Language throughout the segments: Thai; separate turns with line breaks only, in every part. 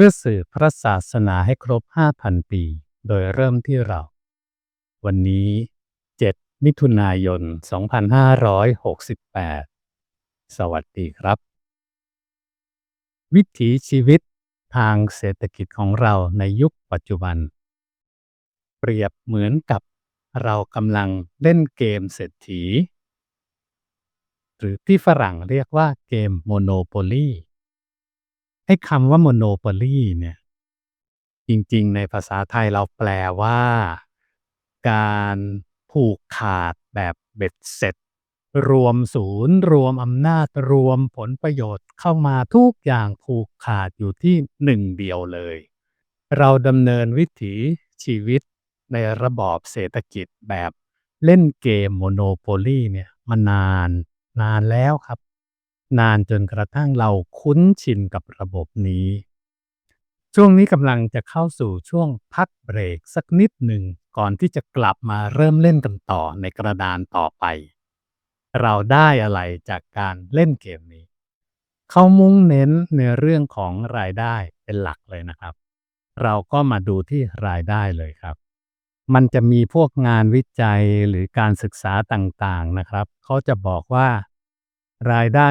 พื่อสืบพระศาสนาให้ครบ 5,000 ปี โดยเริ่มที่เรา วันนี้ 7 มิถุนายน 2568 สวัสดีครับ วิถีชีวิตทางเศรษฐกิจของเราในยุคปัจจุบัน เปรียบเหมือนกับเรากำลังเล่นเกมเศรษฐี หรือที่ฝรั่งเรียกว่าเกมโมโนโปลี ไอ้คำว่า Monopoly เนี่ย จริงๆ ในภาษาไทยเราแปลว่า การผูกขาดแบบเบ็ดเสร็จ รวมศูนย์ รวมอำนาจรวมผลประโยชน์เข้ามาทุกอย่างผูกขาดอยู่ที่หนึ่งเดียวเลย เราดำเนินวิถีชีวิตในระบอบเศรษฐกิจแบบเล่นเกม Monopoly เนี่ยมานานนานแล้วครับ นานจนกระทั่งเราคุ้นชินกับระบบนี้ ช่วงนี้กำลังจะเข้าสู่ช่วงพักเบรกสักนิดหนึ่งก่อนที่จะกลับมาเริ่มเล่นกันต่อในกระดานต่อไป เราได้อะไรจากการเล่นเกมนี้ เขามุ่งเน้นในเรื่องของรายได้เป็นหลักเลยนะครับ เราก็มาดูที่รายได้เลยครับมันจะมีพวกงานวิจัยหรือการศึกษาต่างๆนะครับ เขาจะบอกว่า รายได้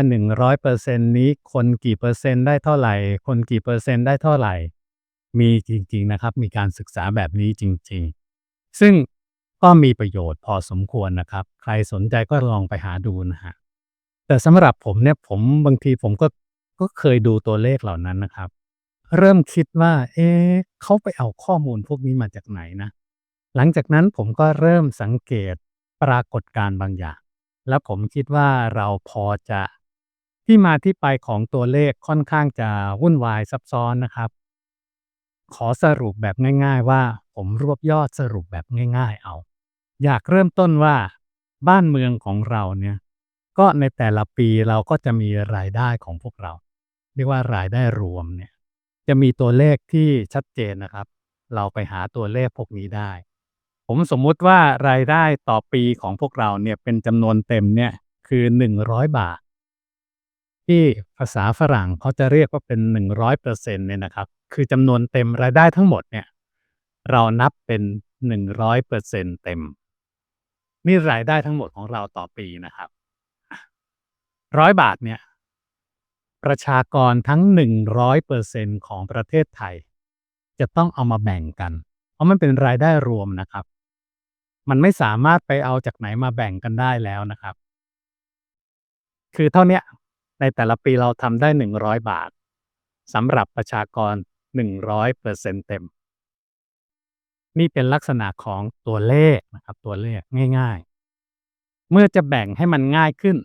100%นี้คนกี่เปอร์เซ็นต์ได้เท่าไหร่ คนกี่เปอร์เซ็นต์ได้เท่าไหร่ มีจริงๆนะครับ มีการศึกษาแบบนี้จริง ๆ ซึ่งก็มีประโยชน์พอสมควรนะครับ ใครสนใจก็ลองไปหาดูนะฮะแต่สำหรับผมเนี่ยผมบางทีผมก็ก็เคยดูตัวเลขเหล่านั้นนะครับ เริ่มคิดว่า เอ๊ะเขาไปเอาข้อมูลพวกนี้มาจากไหนนะ หลังจากนั้นผมก็เริ่มสังเกตปรากฏการณ์บางอย่าง แล้วผมคิดว่าเราพอจะที่มาที่ไปของตัวเลขค่อนข้างจะวุ่นวายซับซ้อนนะครับ ขอสรุปแบบง่ายๆว่า ผมรวบยอดสรุปแบบง่าย ๆ เอา อยากเริ่มต้นว่า บ้านเมืองของเราเนี่ย ก็ในแต่ละปีเราก็จะมีรายได้ของพวกเรา เรียกว่ารายได้รวมเนี่ย จะมีตัวเลขที่ชัดเจนนะครับ เราไปหาตัวเลขพวกนี้ได้ ผมสมมุติว่ารายได้ต่อปีของพวกเราเนี่ยเป็นจำนวนเต็มเนี่ยคือ 100 บาท ที่ภาษาฝรั่งเขาจะเรียกว่าเป็น 100%เนี่ยนะครับ คือจำนวนเต็มรายได้ทั้งหมดเนี่ยเรานับเป็น 100%เต็ม นี่รายได้ทั้งหมดของเราต่อปีนะครับร้อยบาทเนี่ย ประชากรทั้ง 100%ของประเทศไทย จะต้องเอามาแบ่งกัน เพราะมันเป็นรายได้รวมนะครับ มันไม่สามารถไปเอาจากไหนมาแบ่งกันได้แล้วนะครับ คือเท่านี้ในแต่ละปีเราทำได้ 100 บาทสำหรับประชากร 100%เต็ม นี่เป็นลักษณะของตัวเลขนะครับ ตัวเลขง่ายๆ เมื่อจะแบ่งให้มันง่ายขึ้น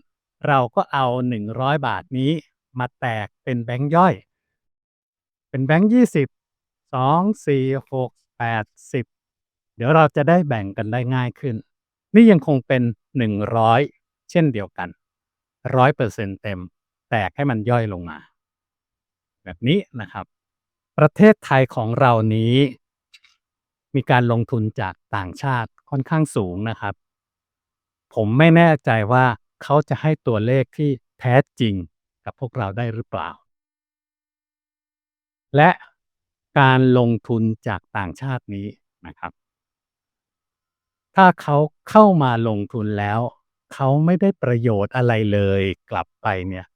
เราก็เอา 100 บาทนี้มาแตกเป็นแบงค์ย่อย เป็นแบงค์ยี่สิบสองสี่หกแปดสิบ เดี๋ยวเราจะได้แบ่งกันได้ง่ายขึ้น นี่ยังคงเป็น 100 เช่นเดียวกัน 100%เต็ม แตกให้มันย่อยลงมา แบบนี้นะครับ ประเทศไทยของเรานี้ มีการลงทุนจากต่างชาติค่อนข้างสูงนะครับ ผมไม่แน่ใจว่าเขาจะให้ตัวเลขที่แท้จริงกับพวกเราได้หรือเปล่า และการลงทุนจากต่างชาตินี้นะครับ ถ้าเขาเข้ามาลงทุนแล้ว เขาไม่ได้ประโยชน์อะไรเลยกลับไปเนี่ย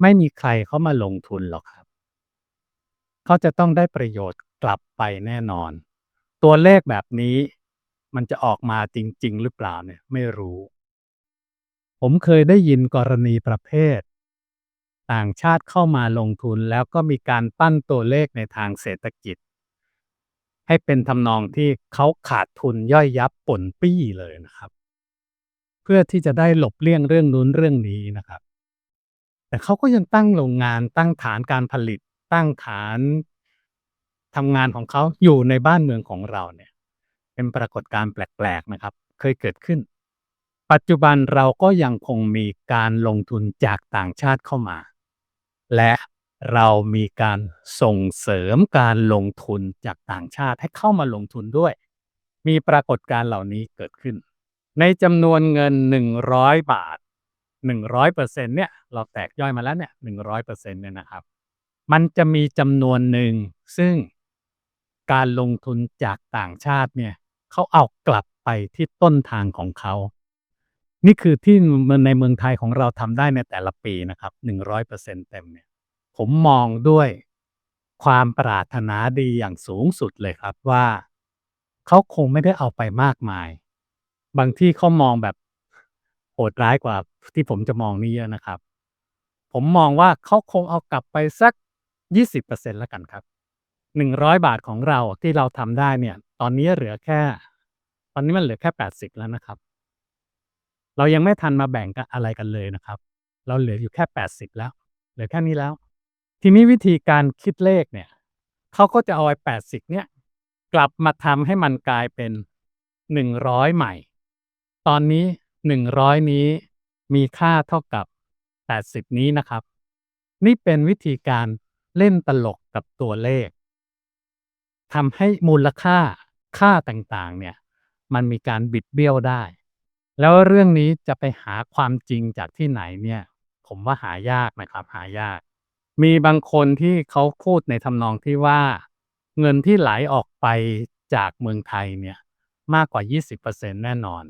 ไม่มีใครเข้ามาลงทุนหรอกครับ เขาจะต้องได้ประโยชน์กลับไปแน่นอน ตัวเลขแบบนี้มันจะออกมาจริง ๆ หรือเปล่าเนี่ยไม่รู้ ผมเคยได้ยินกรณีประเภท ต่างชาติเข้ามาลงทุนแล้วก็มีการปั้นตัวเลขในทางเศรษฐกิจ ให้เป็นทำนองที่เขาขาดทุนย่อยยับป่นปี้เลยนะครับ เพื่อที่จะได้หลบเลี่ยงเรื่องนู้นเรื่องนี้นะครับ แต่เขาก็ยังตั้งโรงงานตั้งฐานการผลิต ตั้งฐานทำงานของเขาอยู่ในบ้านเมืองของเราเนี่ย เป็นปรากฏการณ์แปลกๆนะครับ เคยเกิดขึ้น ปัจจุบันเราก็ยังคงมีการลงทุนจากต่างชาติเข้ามา และ เรามีการส่งเสริมการลงทุนจากต่างชาติให้เข้ามาลงทุนด้วย มีปรากฏการณ์เหล่านี้เกิดขึ้น ในจำนวนเงิน 100 บาท 100%เนี่ยเราแตกย่อยมาแล้วเนี่ย100%เนี่ยนะครับ มันจะมีจำนวนหนึ่งซึ่งการลงทุนจากต่างชาติเนี่ยเขาเอากลับไปที่ต้นทางของเขา นี่คือที่ในเมืองไทยของเราทำได้ในแต่ละปีนะครับหนึ่งร้อยเปอร์เซ็นเต็มเนี่ย ผมมองด้วยความปรารถนาดีอย่างสูงสุดเลยครับว่า เขาคงไม่ได้เอาไปมากมาย บางที่เขามองแบบโหดร้ายกว่าที่ผมจะมองนี่เยอะนะครับ ผมมองว่าเขาคงเอากลับไปสักยี่สิบเปอร์เซ็นแล้วกันครับหนึ่งร้อยบาทของเราที่เราทำได้เนี่ย ตอนนี้เหลือแค่ ตอนนี้มันเหลือแค่แปดสิบแล้วนะครับ เรายังไม่ทันมาแบ่งกันอะไรกันเลยนะครับ เราเหลืออยู่แค่แปดสิบแล้ว เหลือแค่นี้แล้ว ทีนี้วิธีการคิดเลขเนี่ยเขาก็จะเอาไอ้แปดสิบเนี่ย กลับมาทำให้มันกลายเป็นหนึ่งร้อยใหม่ ตอนนี้หนึ่งร้อยนี้มีค่าเท่ากับแปดสิบนี้นะครับ นี่เป็นวิธีการเล่นตลกกับตัวเลขทำให้มูลค่าค่าต่างๆ เนี่ย มันมีการบิดเบี้ยวได้ แล้วเรื่องนี้จะไปหาความจริงจากที่ไหนเนี่ย ผมว่าหายากนะครับ หายาก มีบางคนที่เขาพูดในทำนองที่ว่า เงินที่ไหลออกไปจากเมืองไทยเนี่ย มากกว่า 20%แน่นอน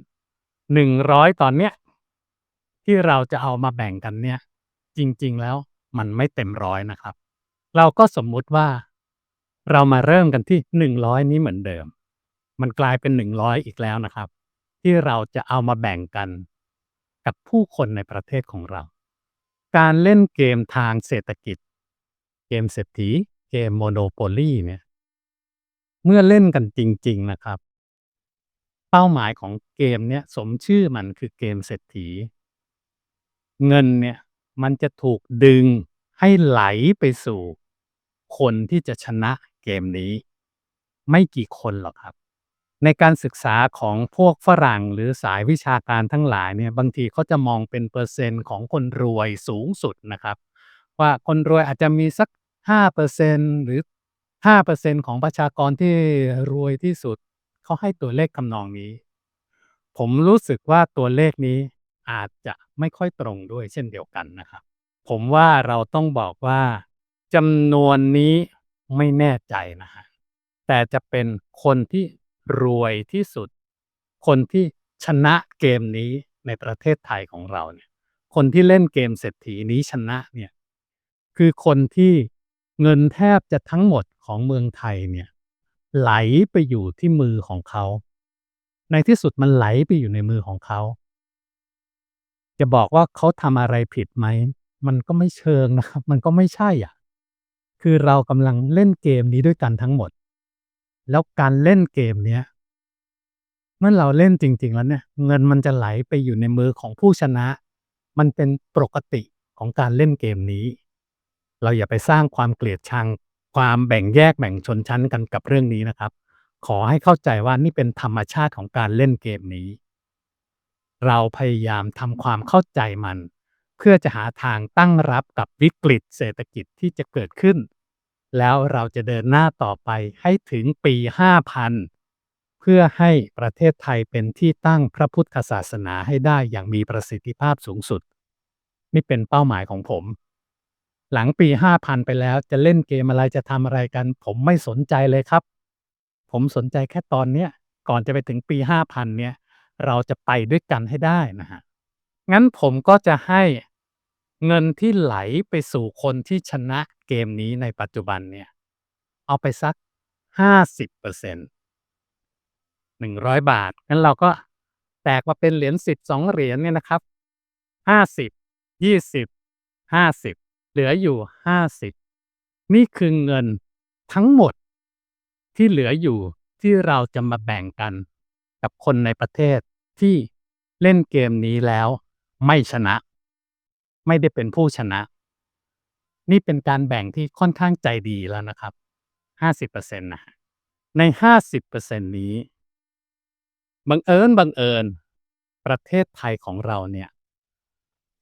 100 ตอนเนี้ยที่เราจะเอามาแบ่งกันเนี่ย จริง ๆ แล้วมันไม่เต็มร้อยนะครับ เราก็สมมุติว่า เรามาเริ่มกันที่ 100 นี้เหมือนเดิม มันกลายเป็น 100 อีกแล้วนะครับ ที่เราจะเอามาแบ่งกันกับผู้คนในประเทศของเรา การเล่นเกมทางเศรษฐกิจ เกมเศรษฐี เกมโมโนโปลีเนี่ย เมื่อเล่นกันจริง ๆ นะครับ เป้าหมายของเกมเนี่ยสมชื่อมันคือเกมเศรษฐี เงินเนี่ยมันจะถูกดึงให้ไหลไปสู่ คนที่จะชนะเกมนี้ ไม่กี่คนหรอกครับ ในการศึกษาของพวกฝรั่งหรือสายวิชาการทั้งหลายเนี่ยบางทีเขาจะมองเป็นเปอร์เซ็นต์ของคนรวยสูงสุดนะครับ ว่าคนรวยอาจจะมีสัก 5%หรือ 5%ของประชากรที่รวยที่สุด เขาให้ตัวเลขคำนองนี้ ผมรู้สึกว่าตัวเลขนี้อาจจะไม่ค่อยตรงด้วยเช่นเดียวกันนะครับ ผมว่าเราต้องบอกว่าจำนวนนี้ไม่แน่ใจนะฮะแต่จะเป็นคนที่ รวยที่สุด คนที่ชนะเกมนี้ในประเทศไทยของเราเนี่ย คนที่เล่นเกมเศรษฐีนี้ชนะเนี่ย คือคนที่เงินแทบจะทั้งหมดของเมืองไทยเนี่ย ไหลไปอยู่ที่มือของเขา ในที่สุดมันไหลไปอยู่ในมือของเขา จะบอกว่าเขาทำอะไรผิดไหม มันก็ไม่เชิงนะครับ มันก็ไม่ใช่อะ คือเรากำลังเล่นเกมนี้ด้วยกันทั้งหมด แล้วการเล่นเกมเนี้ยเมื่อเราเล่นจริง ๆ แล้วเนี่ย เงินมันจะไหลไปอยู่ในมือของผู้ชนะ มันเป็นปกติของการเล่นเกมนี้ เราอย่าไปสร้างความเกลียดชัง ความแบ่งแยกแบ่งชนชั้นกันกับเรื่องนี้นะครับ ขอให้เข้าใจว่านี่เป็นธรรมชาติของการเล่นเกมนี้ เราพยายามทำความเข้าใจมัน เพื่อจะหาทางตั้งรับกับวิกฤตเศรษฐกิจที่จะเกิดขึ้น แล้วเราจะเดินหน้าต่อไปให้ถึงปี 5000 เพื่อให้ประเทศไทยเป็นที่ตั้งพระพุทธศาสนาให้ได้อย่างมีประสิทธิภาพสูงสุด นี่เป็นเป้าหมายของผม หลังปี 5000 ไปแล้วจะเล่นเกมอะไรจะทำอะไรกัน ผมไม่สนใจเลยครับ ผมสนใจแค่ตอนเนี้ยก่อนจะไปถึงปี 5000 เนี่ย เราจะไปด้วยกันให้ได้นะฮะงั้นผมก็จะให้ เงินที่ไหลไปสู่คนที่ชนะเกมนี้ในปัจจุบันเนี่ย เอาไปสัก50% 100บาทงั้นเราก็แตกมาเป็นเหรียญ10 2เหรียญเนี่ยนะครับ50 20 50เหลืออยู่50นี่คือเงินทั้งหมดที่เหลืออยู่ที่เราจะมาแบ่งกันกับคนในประเทศที่เล่นเกมนี้แล้วไม่ชนะ ไม่ได้เป็นผู้ชนะ นี่เป็นการแบ่งที่ค่อนข้างใจดีแล้วนะครับ 50%นะฮะใน 50%นี้ บังเอิญบังเอิญ ประเทศไทยของเราเนี่ย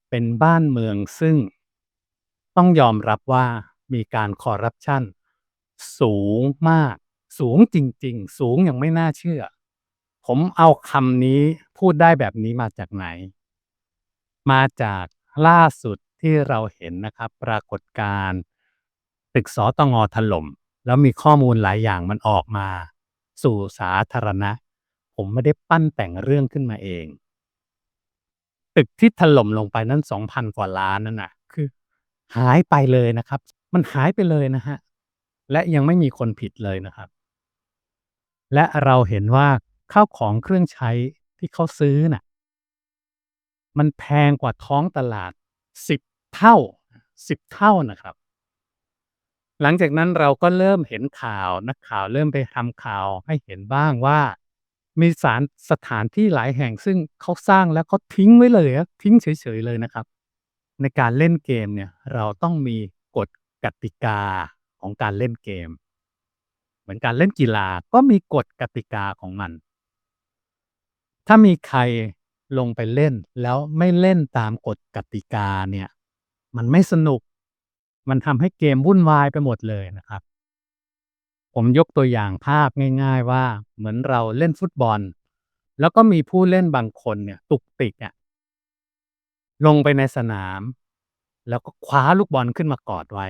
เป็นบ้านเมืองซึ่งต้องยอมรับว่ามีการคอร์รัปชันสูงมาก สูงจริง ๆ สูงอย่างไม่น่าเชื่อ ผมเอาคำนี้พูดได้แบบนี้มาจากไหน มาจาก ล่าสุดที่เราเห็นนะครับปรากฏการณ์ตึกสตงอถล่ม แล้วมีข้อมูลหลายอย่างมันออกมา สู่สาธารณะ ผมไม่ได้ปั้นแต่งเรื่องขึ้นมาเอง ตึกที่ถล่มลงไปนั้นสองพันกว่าล้านนั่นน่ะคือ หายไปเลยนะครับ มันหายไปเลยนะฮะและยังไม่มีคนผิดเลยนะครับ และเราเห็นว่าข้าวของเครื่องใช้ที่เขาซื้อน่ะ มันแพงกว่าท้องตลาดสิบเท่าสิบเท่านะครับ หลังจากนั้นเราก็เริ่มเห็นข่าวนักข่าวเริ่มไปทำข่าวให้เห็นบ้างว่า มีสารสถานที่หลายแห่งซึ่งเขาสร้างแล้วเขาทิ้งไว้เลยอะทิ้งเฉยๆเลยนะครับ ในการเล่นเกมเนี่ยเราต้องมีกฎกติกาของการเล่นเกม เหมือนการเล่นกีฬาก็มีกฎกติกาของมัน ถ้ามีใคร ลงไปเล่น แล้วไม่เล่นตามกฎกติกาเนี่ย มันไม่สนุก มันทำให้เกมวุ่นวายไปหมดเลยนะครับ ผมยกตัวอย่างภาพง่าย ๆ ว่าเหมือนเราเล่นฟุตบอล แล้วก็มีผู้เล่นบางคนเนี่ยตุกติกอะลงไปในสนาม แล้วก็คว้าลูกบอลขึ้นมากอดไว้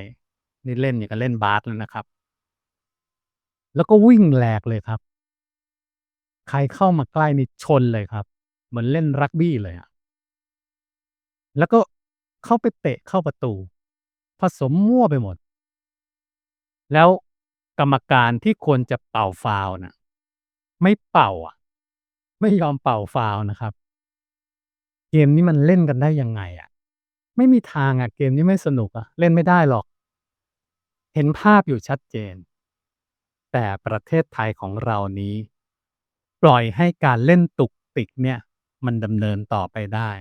นี่เล่นอย่างกับเล่นบาสแล้วนะครับ แล้วก็วิ่งแหลกเลยครับ ใครเข้ามาใกล้นี่ชนเลยครับ เหมือนเล่นรักบี้เลยอะแล้วก็เข้าไปเตะเข้าประตู ผสมมั่วไปหมด แล้วกรรมการที่ควรจะเป่าฟาวล์น่ะ ไม่เป่าอะไม่ยอมเป่าฟาวล์นะครับ เกมนี้มันเล่นกันได้ยังไงอะไม่มีทางอะเกมนี้ไม่สนุกอะ เล่นไม่ได้หรอก เห็นภาพอยู่ชัดเจน แต่ประเทศไทยของเรานี้ ปล่อยให้การเล่นตุกติกเนี่ย มันดำเนินต่อไปได้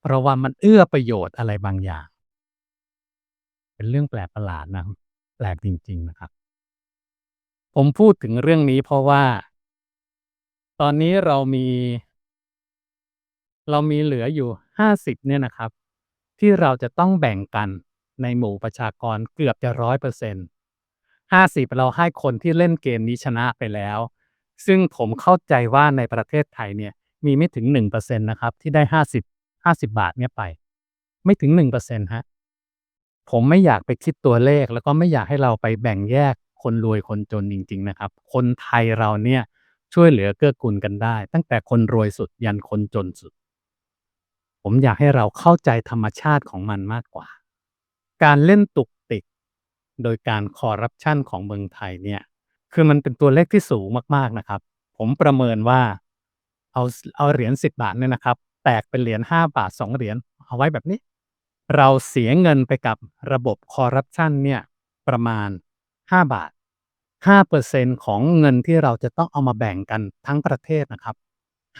เพราะว่ามันเอื้อประโยชน์อะไรบางอย่าง เป็นเรื่องแปลกประหลาดนะแปลกจริง ๆ นะครับ ผมพูดถึงเรื่องนี้เพราะว่า ตอนนี้เรามี เรามีเหลืออยู่50เนี่ยนะครับ ที่เราจะต้องแบ่งกันในหมู่ประชากรเกือบจะ100% 50เราให้คนที่เล่นเกมนี้ชนะไปแล้ว ซึ่งผมเข้าใจว่าในประเทศไทยเนี่ย มีไม่ถึง 1%นะครับ ที่ได้ 50 50 บาทเนี่ยไป ไม่ถึง1%ครับผมไม่อยากไปคิดตัวเลข แล้วก็ไม่อยากให้เราไปแบ่งแยกคนรวยคนจนจริง ๆ นะครับ คนไทยเราเนี่ยช่วยเหลือเกื้อกูลกันได้ ตั้งแต่คนรวยสุดยันคนจนสุด ผมอยากให้เราเข้าใจธรรมชาติของมันมากกว่า การเล่นตุกติก โดยการคอร์รัปชันของเมืองไทยเนี่ย คือมันเป็นตัวเลขที่สูงมากๆนะครับ ผมประเมินว่า เอาเอาเหรียญ10บาทเนี่ยนะครับ แตกเป็นเหรียญ5บาท2เหรียญเอาไว้แบบนี้ เราเสียเงินไปกับระบบคอร์รัปชันเนี่ยประมาณ5บาท5%ของเงินที่เราจะต้องเอามาแบ่งกันทั้งประเทศนะครับ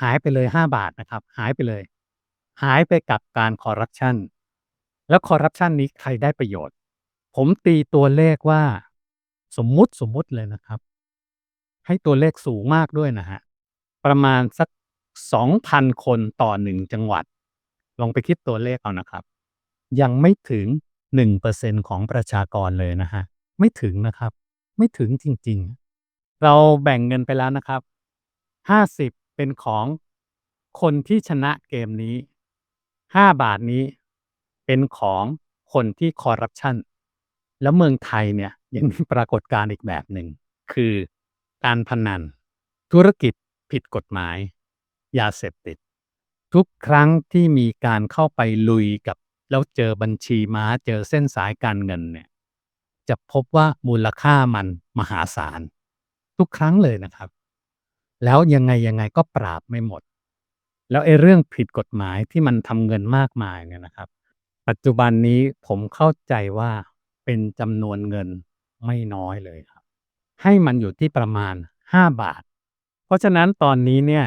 หายไปเลย5บาทนะครับ หายไปเลย หายไปกับการคอร์รัปชันแล้วคอร์รัปชันนี้ใครได้ประโยชน์ ผมตีตัวเลขว่า สมมุติสมมุติเลยนะครับ ให้ตัวเลขสูงมากด้วยนะครับประมาณสัก 2,000 คนต่อ 1 จังหวัด ลองไปคิดตัวเลขเอานะครับ ยังไม่ถึง 1%ของประชากรเลยนะครับไม่ถึงนะครับ ไม่ถึงจริงๆ เราแบ่งเงินไปแล้วนะครับ 50 เป็นของคนที่ชนะเกมนี้ 5 บาทนี้เป็นของคนที่คอร์รัปชัน แล้วเมืองไทยเนี่ยยังมีปรากฏการณ์อีกแบบหนึ่ง คือการพนัน ธุรกิจผิดกฎหมาย ยาเสพติด ทุกครั้งที่มีการเข้าไปลุยกับ แล้วเจอบัญชีม้าเจอเส้นสายการเงินเนี่ยจะพบว่ามูลค่ามันมหาศาล ทุกครั้งเลยนะครับ แล้วยังไงยังไงก็ปราบไม่หมด แล้วไอ้เรื่องผิดกฎหมายที่มันทำเงินมากมายเนี่ยนะครับ ปัจจุบันนี้ผมเข้าใจว่าเป็นจำนวนเงินไม่น้อยเลยครับ ให้มันอยู่ที่ประมาณ 5 บาท เพราะฉะนั้นตอนนี้เนี่ย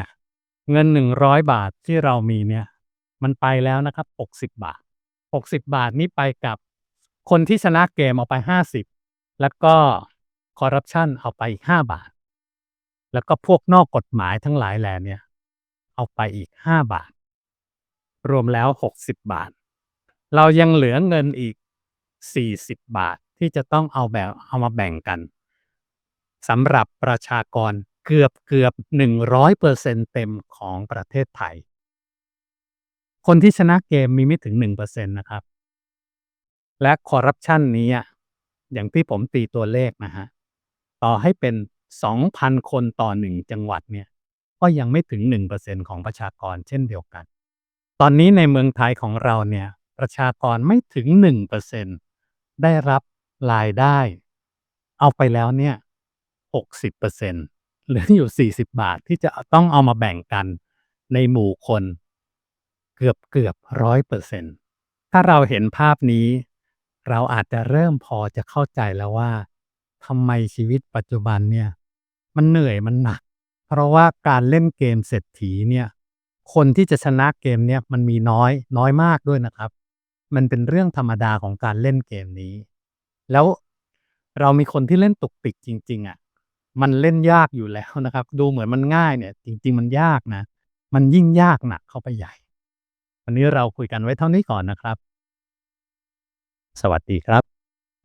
เงิน 100 บาทที่เรามีเนี่ย มันไปแล้วนะครับ 60 บาท 60 บาทนี้ไปกับคนที่ชนะเกมเอาไป 50 แล้วก็คอร์รัปชันเอาไปอีก 5 บาท แล้วก็พวกนอกกฎหมายทั้งหลายแหล่เนี่ย เอาไปอีก 5 บาท รวมแล้ว 60 บาท เรายังเหลือเงินอีก 40 บาทที่จะต้องเอาแบบเอามาแบ่งกันสำหรับประชากร เกือบเกือบ100%เต็มของประเทศไทย คนที่ชนะเกมมีไม่ถึง1%นะครับ และคอร์รัปชันนี้อะอย่างที่ผมตีตัวเลขนะฮะ ต่อให้เป็น2,000คนต่อ1จังหวัดเนี่ย ก็ยังไม่ถึง1%ของประชากรเช่นเดียวกัน ตอนนี้ในเมืองไทยของเราเนี่ย ประชากรไม่ถึง1%ได้รับรายได้ เอาไปแล้วเนี่ย60%เหลืออยู่ 40 บาทที่จะต้องเอามาแบ่งกันในหมู่คน เกือบเกือบร้อยเปอร์เซ็นต์ถ้าเราเห็นภาพนี้ เราอาจจะเริ่มพอจะเข้าใจแล้วว่าทำไมชีวิตปัจจุบันเนี่ย มันเหนื่อยมันหนัก เพราะว่าการเล่นเกมเศรษฐีเนี่ย คนที่จะชนะเกมเนี่ยมันมีน้อยน้อยมากด้วยนะครับ มันเป็นเรื่องธรรมดาของการเล่นเกมนี้ แล้วเรามีคนที่เล่นตุกติกจริง ๆอะ่ะ มันเล่นยากอยู่แล้วนะครับ ดูเหมือนมันง่ายเนี่ย จริง ๆ มันยากนะ มันยิ่งยากหนักเข้าไปใหญ่ วันนี้เราคุยกันไว้เท่านี้ก่อนนะครับ สวัสดีครับ